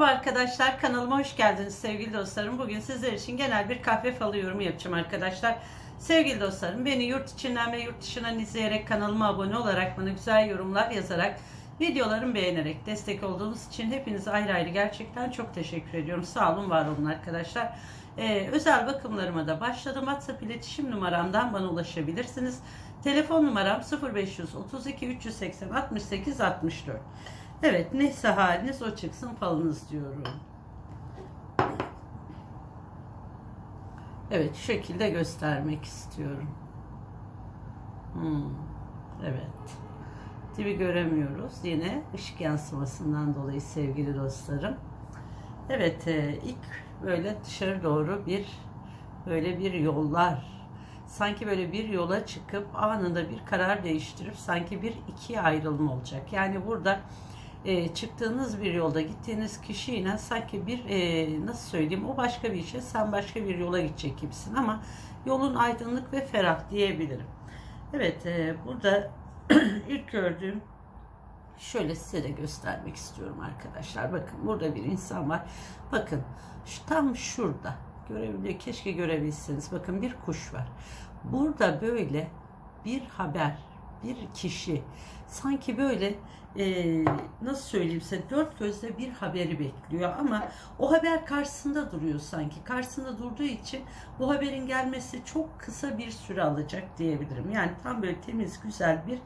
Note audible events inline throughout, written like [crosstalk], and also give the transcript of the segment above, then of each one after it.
Merhaba arkadaşlar kanalıma hoş geldiniz sevgili dostlarım. Bugün sizler için genel bir kahve falı yorumu yapacağım arkadaşlar. Sevgili dostlarım beni yurt içinden ve yurt dışından izleyerek kanalıma abone olarak bana güzel yorumlar yazarak videolarımı beğenerek destek olduğunuz için hepinize ayrı ayrı gerçekten çok teşekkür ediyorum. Sağ olun var olun arkadaşlar. Ee, özel bakımlarıma da başladım. WhatsApp iletişim numaramdan bana ulaşabilirsiniz. Telefon numaram 0532 380 68 64. Evet neyse haliniz o çıksın falınız diyorum. Evet şu şekilde göstermek istiyorum. Hmm, evet. Dibi göremiyoruz. Yine ışık yansımasından dolayı sevgili dostlarım. Evet e, ilk böyle dışarı doğru bir böyle bir yollar sanki böyle bir yola çıkıp anında bir karar değiştirip sanki bir ikiye ayrılma olacak. Yani burada e, çıktığınız bir yolda gittiğiniz kişiyle sanki bir e, nasıl söyleyeyim o başka bir işe sen başka bir yola gidecek gibisin ama yolun aydınlık ve ferah diyebilirim. Evet e, burada [clears throat] ilk gördüğüm şöyle size de göstermek istiyorum arkadaşlar. Bakın burada bir insan var. Bakın şu, tam şurada görebiliyor. Keşke görebilseniz. Bakın bir kuş var. Burada böyle bir haber, bir kişi sanki böyle e, nasıl söyleyeyim size dört gözle bir haberi bekliyor ama o haber karşısında duruyor sanki. Karşısında durduğu için bu haberin gelmesi çok kısa bir süre alacak diyebilirim. Yani tam böyle temiz güzel bir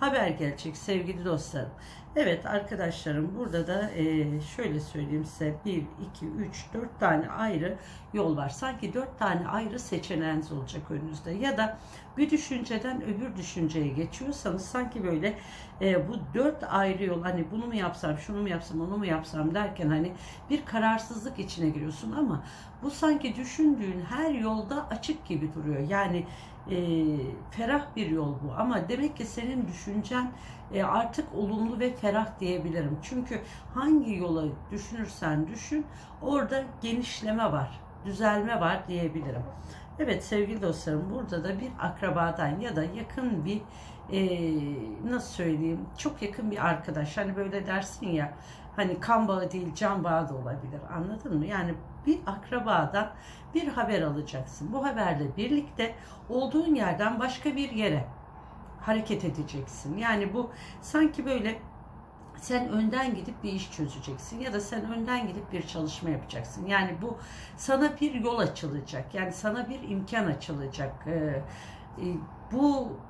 haber gelecek sevgili dostlarım. Evet arkadaşlarım burada da e, şöyle söyleyeyim size 1, 2, 3, 4 tane ayrı yol var. Sanki 4 tane ayrı seçeneğiniz olacak önünüzde. Ya da bir düşünceden öbür düşünceye geçiyorsanız sanki böyle e, bu 4 ayrı yol hani bunu mu yapsam, şunu mu yapsam, onu mu yapsam derken hani bir kararsızlık içine giriyorsun ama bu sanki düşündüğün her yolda açık gibi duruyor. Yani e, ferah bir yol bu ama demek ki senin düşüncen e, artık olumlu ve ferah diyebilirim. Çünkü hangi yola düşünürsen düşün orada genişleme var, düzelme var diyebilirim. Evet sevgili dostlarım burada da bir akrabadan ya da yakın bir e, nasıl söyleyeyim çok yakın bir arkadaş hani böyle dersin ya hani kan bağı değil can bağı da olabilir anladın mı? Yani bir akrabadan bir haber alacaksın. Bu haberle birlikte olduğun yerden başka bir yere hareket edeceksin. Yani bu sanki böyle sen önden gidip bir iş çözeceksin ya da sen önden gidip bir çalışma yapacaksın. Yani bu sana bir yol açılacak. Yani sana bir imkan açılacak. Ee, e, bu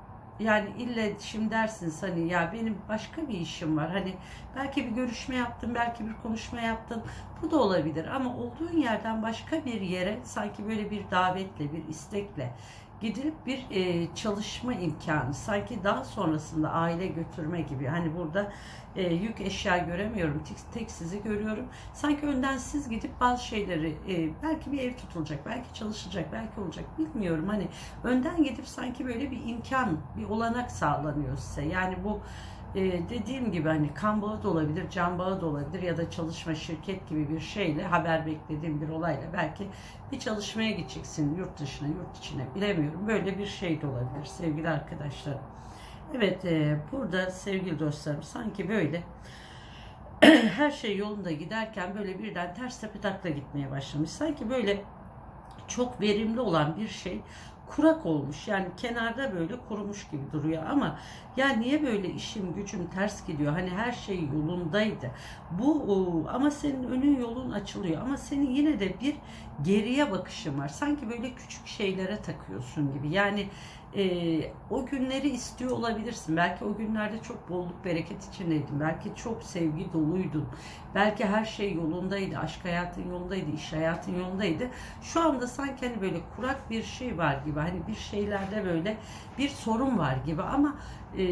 yani ille şimdi dersiniz hani ya benim başka bir işim var. Hani belki bir görüşme yaptım, belki bir konuşma yaptım. Bu da olabilir ama olduğun yerden başka bir yere sanki böyle bir davetle, bir istekle gidilip bir e, çalışma imkanı sanki daha sonrasında aile götürme gibi. Hani burada e, yük eşya göremiyorum tek, tek sizi görüyorum. Sanki önden siz gidip bazı şeyleri e, belki bir ev tutulacak belki çalışacak belki olacak bilmiyorum. Hani önden gidip sanki böyle bir imkan bir olanak sağlanıyor size. Yani bu ee, dediğim gibi hani kan bağı da olabilir, can bağı da olabilir ya da çalışma şirket gibi bir şeyle haber beklediğim bir olayla belki bir çalışmaya gideceksin yurt dışına, yurt içine bilemiyorum. Böyle bir şey de olabilir sevgili arkadaşlarım. Evet e, burada sevgili dostlarım sanki böyle [clears throat] her şey yolunda giderken böyle birden ters tepe takla gitmeye başlamış. Sanki böyle çok verimli olan bir şey kurak olmuş. Yani kenarda böyle kurumuş gibi duruyor ama ya niye böyle işim gücüm ters gidiyor? Hani her şey yolundaydı. Bu ama senin önün yolun açılıyor ama senin yine de bir geriye bakışın var. Sanki böyle küçük şeylere takıyorsun gibi. Yani e, o günleri istiyor olabilirsin. Belki o günlerde çok bolluk bereket içindeydin. Belki çok sevgi doluydun. Belki her şey yolundaydı. Aşk hayatın yolundaydı. iş hayatın yolundaydı. Şu anda sanki hani böyle kurak bir şey var gibi. Hani bir şeylerde böyle bir sorun var gibi ama e,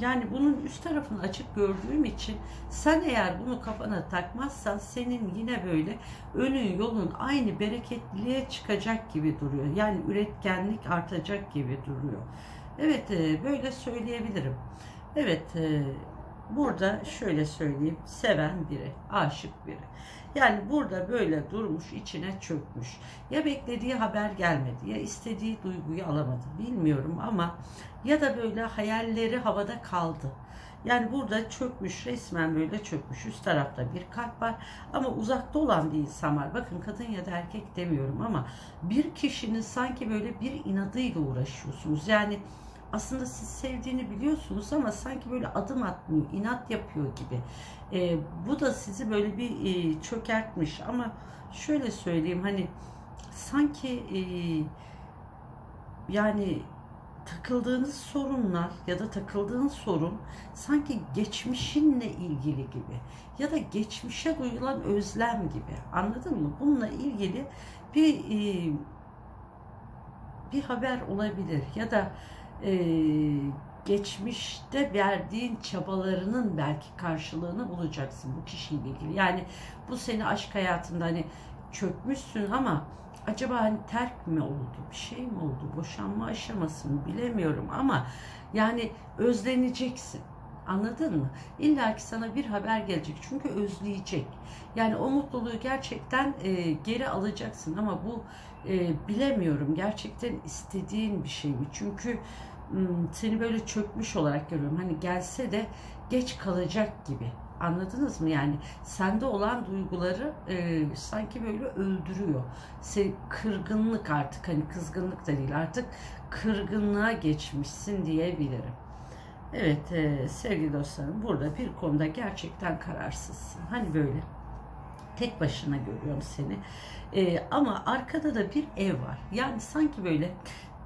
yani bunun üst tarafını açık gördüğüm için sen eğer bunu kafana takmazsan senin yine böyle önün yolun aynı bereketliliğe çıkacak gibi duruyor. Yani üretkenlik artacak gibi duruyor. Evet e, böyle söyleyebilirim. Evet e, burada şöyle söyleyeyim seven biri, aşık biri. Yani burada böyle durmuş, içine çökmüş. Ya beklediği haber gelmedi, ya istediği duyguyu alamadı. Bilmiyorum ama ya da böyle hayalleri havada kaldı. Yani burada çökmüş resmen böyle çökmüş. Üst tarafta bir kalp var ama uzakta olan bir insan var. Bakın kadın ya da erkek demiyorum ama bir kişinin sanki böyle bir inadıyla uğraşıyorsunuz. Yani aslında siz sevdiğini biliyorsunuz ama sanki böyle adım atmıyor, inat yapıyor gibi. E, bu da sizi böyle bir e, çökertmiş ama şöyle söyleyeyim hani sanki e, yani takıldığınız sorunlar ya da takıldığın sorun sanki geçmişinle ilgili gibi ya da geçmişe duyulan özlem gibi anladın mı? Bununla ilgili bir e, bir haber olabilir ya da e, geçmişte verdiğin çabalarının belki karşılığını bulacaksın bu kişiyle ilgili. Yani bu seni aşk hayatında hani çökmüşsün ama acaba hani terk mi oldu, bir şey mi oldu, boşanma aşaması mı bilemiyorum ama yani özleneceksin. Anladın mı? İlla ki sana bir haber gelecek. Çünkü özleyecek. Yani o mutluluğu gerçekten e, geri alacaksın ama bu e, bilemiyorum. Gerçekten istediğin bir şey mi? Çünkü seni böyle çökmüş olarak görüyorum. Hani gelse de geç kalacak gibi. Anladınız mı? Yani sende olan duyguları e, sanki böyle öldürüyor. Sen kırgınlık artık hani kızgınlık da değil artık kırgınlığa geçmişsin diyebilirim. Evet e, sevgili dostlarım burada bir konuda gerçekten kararsızsın. Hani böyle tek başına görüyorum seni. E, ama arkada da bir ev var. Yani sanki böyle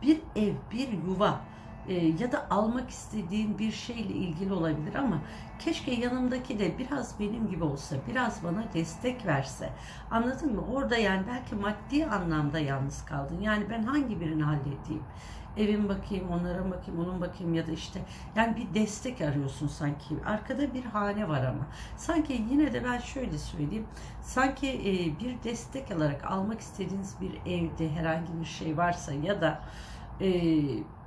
bir ev, bir yuva e, ya da almak istediğin bir şeyle ilgili olabilir ama keşke yanımdaki de biraz benim gibi olsa, biraz bana destek verse. Anladın mı? Orada yani belki maddi anlamda yalnız kaldın. Yani ben hangi birini halledeyim? Evin bakayım, onlara bakayım, onun bakayım ya da işte yani bir destek arıyorsun sanki. Arkada bir hane var ama. Sanki yine de ben şöyle söyleyeyim. Sanki e, bir destek alarak almak istediğiniz bir evde herhangi bir şey varsa ya da e,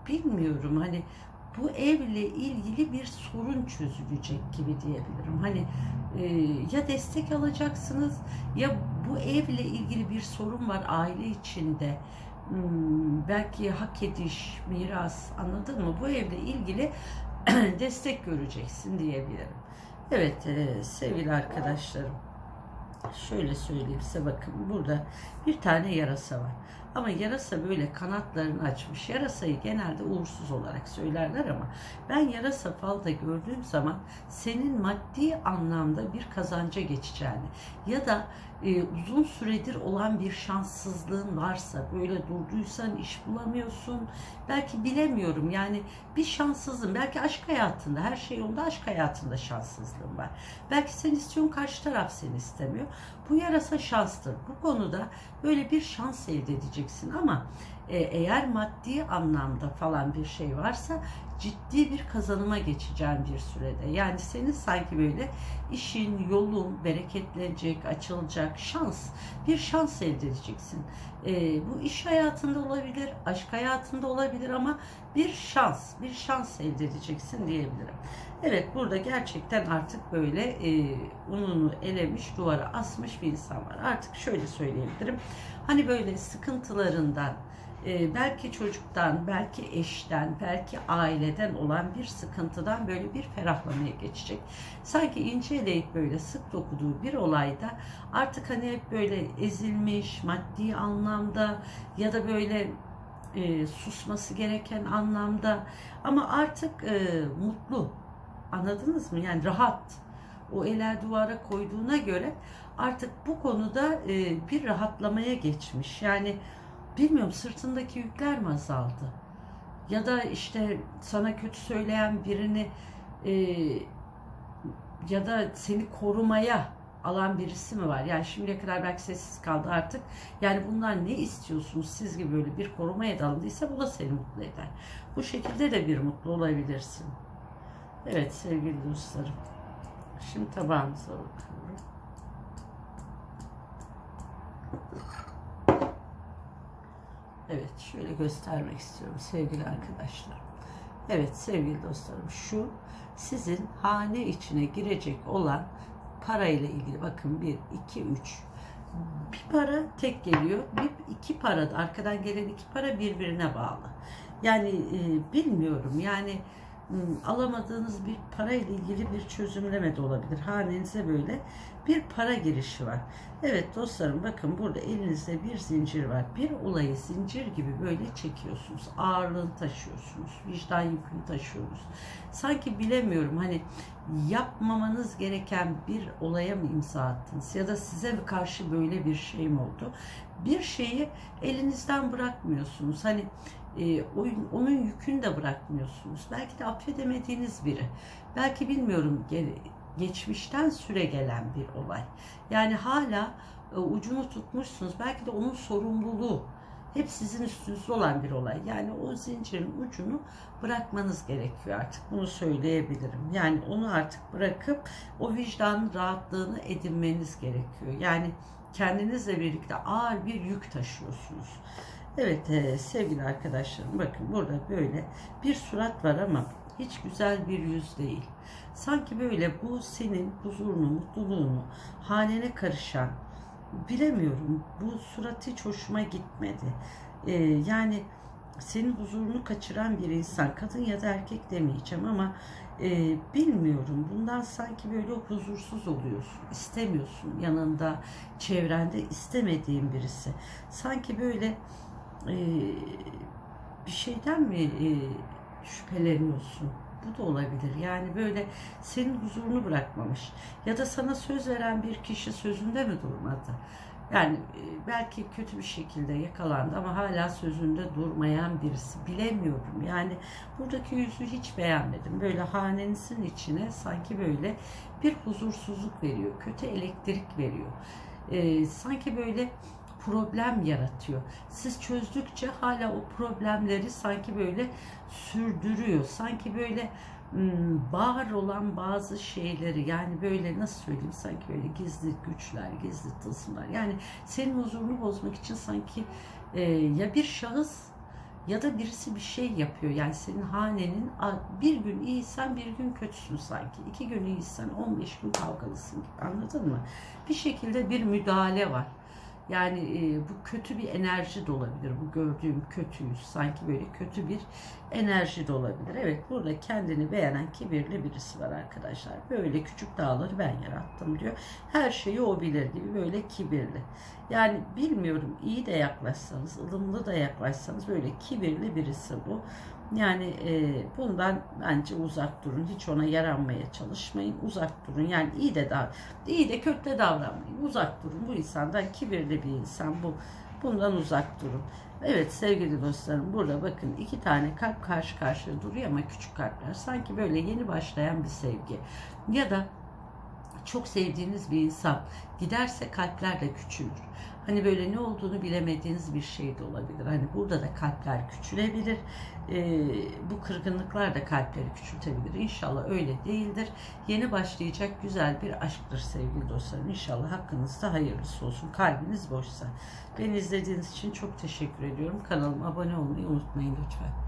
bilmiyorum hani bu evle ilgili bir sorun çözülecek gibi diyebilirim. Hani e, ya destek alacaksınız ya bu evle ilgili bir sorun var aile içinde. Hmm, belki hak ediş, miras anladın mı? Bu evle ilgili [clears throat] destek göreceksin diyebilirim. Evet e, sevgili arkadaşlarım. Şöyle söyleyeyim size bakın burada bir tane yarasa var. Ama yarasa böyle kanatlarını açmış. Yarasayı genelde uğursuz olarak söylerler ama ben yarasa falda gördüğüm zaman senin maddi anlamda bir kazanca geçeceğini ya da e, uzun süredir olan bir şanssızlığın varsa böyle durduysan iş bulamıyorsun belki bilemiyorum. Yani bir şanssızlığın belki aşk hayatında her şey yolunda aşk hayatında şanssızlığın var. Belki sen istiyorsun karşı taraf seni istemiyor. Bu yarasa şanstır. Bu konuda böyle bir şans elde edeceksin ama e, eğer maddi anlamda falan bir şey varsa ciddi bir kazanıma geçeceğin bir sürede. Yani senin sanki böyle işin, yolun bereketlenecek, açılacak, şans, bir şans elde edeceksin. E, bu iş hayatında olabilir, aşk hayatında olabilir ama bir şans, bir şans elde edeceksin diyebilirim. Evet burada gerçekten artık böyle e, ununu elemiş, duvara asmış bir insan var. Artık şöyle söyleyebilirim. Hani böyle sıkıntılarından, e, belki çocuktan, belki eşten, belki aileden olan bir sıkıntıdan böyle bir ferahlamaya geçecek. Sanki ince eleyip böyle sık dokuduğu bir olayda artık hani hep böyle ezilmiş maddi anlamda ya da böyle e, susması gereken anlamda ama artık e, mutlu anladınız mı? Yani rahat o eller duvara koyduğuna göre artık bu konuda e, bir rahatlamaya geçmiş. Yani bilmiyorum sırtındaki yükler mi azaldı? Ya da işte sana kötü söyleyen birini e, ya da seni korumaya alan birisi mi var? Yani şimdiye kadar belki sessiz kaldı artık. Yani bunlar ne istiyorsunuz? Siz gibi böyle bir korumaya dalındıysa bu da seni mutlu eder. Bu şekilde de bir mutlu olabilirsin. Evet sevgili dostlarım. Şimdi tabağımıza bakıyorum. Evet şöyle göstermek istiyorum sevgili arkadaşlar. Evet sevgili dostlarım şu sizin hane içine girecek olan parayla ilgili bakın 1, 2, 3 bir para tek geliyor. Bir iki para da arkadan gelen iki para birbirine bağlı. Yani e, bilmiyorum yani alamadığınız bir para ile ilgili bir çözümleme de olabilir. Hanenize böyle bir para girişi var. Evet dostlarım bakın burada elinizde bir zincir var. Bir olayı zincir gibi böyle çekiyorsunuz. Ağırlığını taşıyorsunuz. Vicdan yükünü taşıyorsunuz. Sanki bilemiyorum hani yapmamanız gereken bir olaya mı imza attınız ya da size karşı böyle bir şey mi oldu? Bir şeyi elinizden bırakmıyorsunuz. Hani e, oyun, onun yükünü de bırakmıyorsunuz. Belki de affedemediğiniz biri. Belki bilmiyorum geçmişten süre gelen bir olay. Yani hala e, ucunu tutmuşsunuz. Belki de onun sorumluluğu hep sizin üstünüzde olan bir olay. Yani o zincirin ucunu bırakmanız gerekiyor artık. Bunu söyleyebilirim. Yani onu artık bırakıp o vicdanın rahatlığını edinmeniz gerekiyor. Yani kendinizle birlikte ağır bir yük taşıyorsunuz. Evet e, sevgili arkadaşlarım bakın burada böyle bir surat var ama hiç güzel bir yüz değil. Sanki böyle bu senin huzurunu, mutluluğunu, hanene karışan, bilemiyorum bu surat hiç hoşuma gitmedi. Ee, yani senin huzurunu kaçıran bir insan, kadın ya da erkek demeyeceğim ama e, bilmiyorum. Bundan sanki böyle huzursuz oluyorsun, istemiyorsun yanında, çevrende istemediğin birisi. Sanki böyle e, bir şeyden mi e, şüpheleniyorsun? Bu da olabilir. Yani böyle senin huzurunu bırakmamış. Ya da sana söz veren bir kişi sözünde mi durmadı? Yani e, belki kötü bir şekilde yakalandı ama hala sözünde durmayan birisi. Bilemiyorum. Yani buradaki yüzü hiç beğenmedim. Böyle hanenizin içine sanki böyle bir huzursuzluk veriyor. Kötü elektrik veriyor. Ee, sanki böyle problem yaratıyor. Siz çözdükçe hala o problemleri sanki böyle sürdürüyor. Sanki böyle hmm, var olan bazı şeyleri yani böyle nasıl söyleyeyim sanki böyle gizli güçler, gizli tılsımlar. Yani senin huzurunu bozmak için sanki e, ya bir şahıs ya da birisi bir şey yapıyor. Yani senin hanenin bir gün iyiysen bir gün kötüsün sanki. iki gün iyiysen 15 gün kavgalısın gibi anladın mı? Bir şekilde bir müdahale var. Yani e, bu kötü bir enerji de olabilir. Bu gördüğüm kötü yüz sanki böyle kötü bir enerji de olabilir. Evet burada kendini beğenen kibirli birisi var arkadaşlar. Böyle küçük dağları ben yarattım diyor. Her şeyi o bilir gibi böyle kibirli. Yani bilmiyorum iyi de yaklaşsanız, ılımlı da yaklaşsanız böyle kibirli birisi bu. Yani e, bundan bence uzak durun. Hiç ona yaranmaya çalışmayın. Uzak durun. Yani iyi de da iyi de kötü de davranmayın. Uzak durun. Bu insandan kibirli bir insan bu. Bundan uzak durun. Evet sevgili dostlarım burada bakın iki tane kalp karşı karşıya duruyor ama küçük kalpler. Sanki böyle yeni başlayan bir sevgi. Ya da çok sevdiğiniz bir insan giderse kalpler de küçülür. Hani böyle ne olduğunu bilemediğiniz bir şey de olabilir. Hani burada da kalpler küçülebilir. Ee, bu kırgınlıklar da kalpleri küçültebilir. İnşallah öyle değildir. Yeni başlayacak güzel bir aşktır sevgili dostlarım. İnşallah hakkınızda hayırlısı olsun. Kalbiniz boşsa. Beni izlediğiniz için çok teşekkür ediyorum. Kanalıma abone olmayı unutmayın lütfen.